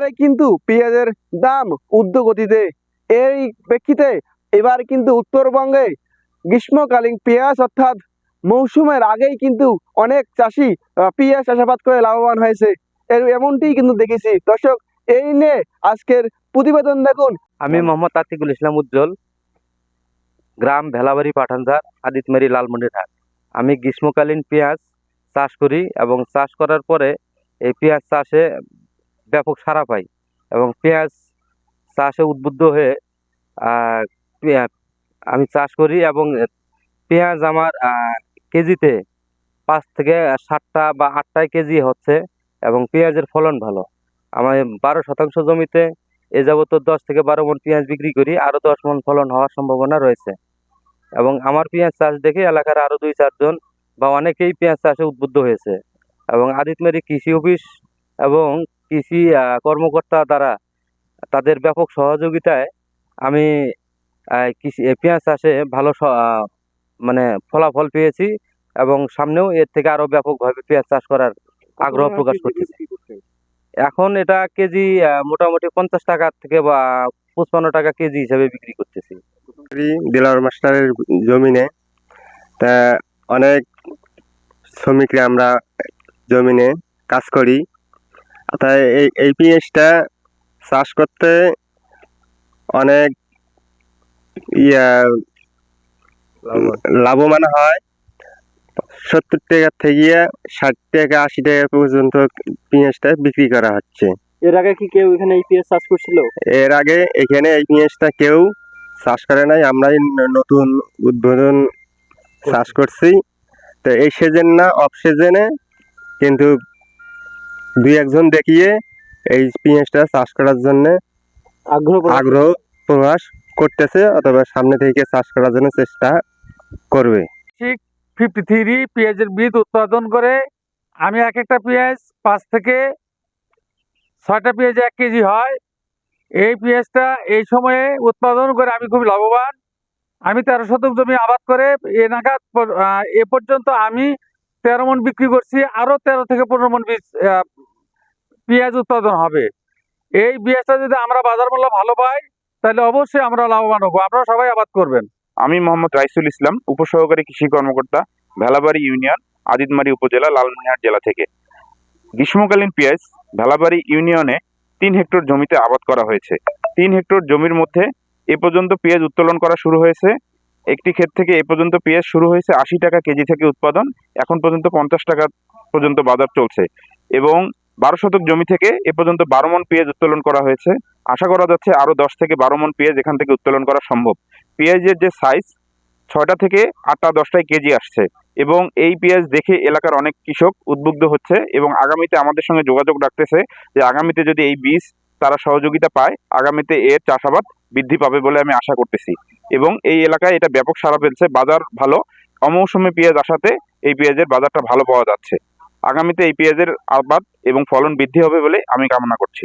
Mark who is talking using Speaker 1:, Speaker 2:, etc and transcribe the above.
Speaker 1: বাজারে কিন্তু পেঁয়াজের দাম ঊর্ধ্বগতিতে। এই প্রেক্ষিতে এবার কিন্তু উত্তরবঙ্গে গ্রীষ্মকালীন পেঁয়াজ অর্থাৎ মৌসুমের আগেই কিন্তু অনেক চাষি পেঁয়াজ চাষাবাদ করে লাভবান হয়েছে। এর এমনটিই কিন্তু দেখেছি। দর্শক, এই নিয়ে আজকের প্রতিবেদন দেখুন।
Speaker 2: আমি মোহাম্মদ আতিকুল ইসলাম উজ্জ্বল, গ্রাম ভেলাবাড়ি পাঠানঝাড় আদিতমারি লালমন্ডিরহাট আমি গ্রীষ্মকালীন পেঁয়াজ চাষ করি এবং চাষ করার পরে এই পেঁয়াজ চাষে ব্যাপক সাড়া পাই এবং পেঁয়াজ চাষে উদ্বুদ্ধ হয়ে আমি চাষ করি এবং পেঁয়াজ আমার কেজিতে পাঁচ থেকে সাতটা বা আটটায় কেজি হচ্ছে এবং পেঁয়াজের ফলন ভালো। আমার বারো শতাংশ জমিতে এ যাবত দশ থেকে বারো মন পেঁয়াজ বিক্রি করি, আরও দশ মন ফলন হওয়ার সম্ভাবনা রয়েছে। এবং আমার পেঁয়াজ চাষ দেখে এলাকার আরও দুই চারজন বা অনেকেই পেঁয়াজ চাষে উদ্বুদ্ধ হয়েছে। এবং আদিতমেরি কৃষি অফিস এবং কৃষি আহ, কর্মকর্তা দ্বারা তাদের ব্যাপক সহযোগিতায় আমি কৃষি পেঁয়াজ চাষে ভালো স- আহ, মানে ফলাফল পেয়েছি এবং সামনেও এর থেকে আরও ব্যাপকভাবে পেঁয়াজ চাষ করার আগ্রহ প্রকাশ করতেছি এখন এটা কেজি মোটামুটি পঞ্চাশ টাকা থেকে বা পঁচপান্ন টাকা কেজি হিসাবে বিক্রি করতেছি।
Speaker 3: করি দিলার মাস্টারের জমিনে তা অনেক শ্রমিকরা আমরা জমিনে কাজ করি। তাই এই এই পেঁয়াজটা চাষ করতে অনেক ইয়া লাভবান। হয়। সত্তর টাকা থেকে ষাট টাকা আশি টাকা পর্যন্ত পেঁয়াজটা বিক্রি করা হচ্ছে।
Speaker 1: এর আগে কি কেউ এখানে এই পেঁয়াজ চাষ করছিল?
Speaker 3: এর আগে এখানে এই পেঁয়াজটা কেউ চাষ করে নাই। আমরাই নতুন উদ্বোধন চাষ করছি। তো এই সিজন না অফ সিজনে কিন্তু দুই একজন দেখিয়ে এই পেঁয়াজটা চাষ করার জন্য
Speaker 1: আগ্রহ
Speaker 3: আগ্রহ প্রকাশ করতেছে অথবা সামনে থেকে চাষ করার জন্য চেষ্টা করবে।
Speaker 4: ঠিক ফিফটি থ্রি পেঁয়াজের বীজ উৎপাদন করে আমি এক একটা পেঁয়াজ পাঁচ থেকে ছয়টা পেঁয়াজ এক কেজি হয়। এই পেঁয়াজটা এই সময়ে উৎপাদন করে আমি খুব লাভবান। আমি তেরো শতক জমি আবাদ করে এ নাগাদ আহ, এ পর্যন্ত আমি তেরো মন বিক্রি করছি আরও তেরো থেকে পনেরো মন বীজ আহ, পেঁয়াজ উৎপাদন হবে। এই পেঁয়াজটা যদি আমরা বাজার মূল্য ভালো পাই, তাহলে অবশ্যই আমরা লাভবান হব। আপনারা সবাই আবাদ করবেন।
Speaker 5: আমি মোহাম্মদ রাইসুল ইসলাম, উপসহকারী কৃষি কর্মকর্তা, ভেলাবাড়ি ইউনিয়ন আদিতমারি উপজেলা, লালমনিরহাট জেলা থেকে। গ্রীষ্মকালীন পেঁয়াজ ভেলাবাড়ি ইউনিয়নে তিন হেক্টর জমিতে আবাদ করা হয়েছে। তিন হেক্টর জমির মধ্যে এ পর্যন্ত পেঁয়াজ উত্তোলন করা শুরু হয়েছে। একটি ক্ষেত থেকে এ পর্যন্ত পেঁয়াজ শুরু হয়েছে আশি টাকা কেজি থেকে উৎপাদন। এখন পর্যন্ত পঞ্চাশ টাকা পর্যন্ত বাজার চলছে। এবং বারো শতক জমি থেকে এ পর্যন্ত বারো মন পেঁয়াজ উত্তোলন করা হয়েছে। আশা করা যাচ্ছে আরও দশ থেকে বারো মন পেঁয়াজ এখান থেকে উত্তোলন করা সম্ভব। পেঁয়াজের যে সাইজ ছয়টা থেকে আটটা দশটায় কেজি আসছে এবং এই পেঁয়াজ দেখে এলাকার অনেক কৃষক উদ্বুদ্ধ হচ্ছে এবং আগামীতে আমাদের সঙ্গে যোগাযোগ রাখতেছে যে আগামীতে যদি এই বীজ তারা সহযোগিতা পায়, আগামীতে এর চাষাবাদ বৃদ্ধি পাবে বলে আমি আশা করতেছি। এবং এই এলাকায় এটা ব্যাপক সাড়া ফেলছে, বাজার ভালো, অমৌসুমে পেঁয়াজ আসাতে এই পেঁয়াজের বাজারটা ভালো পাওয়া যাচ্ছে। আগামীতে এই পেঁয়াজের আবাদ এবং ফলন বৃদ্ধি হবে বলে আমি কামনা করছি।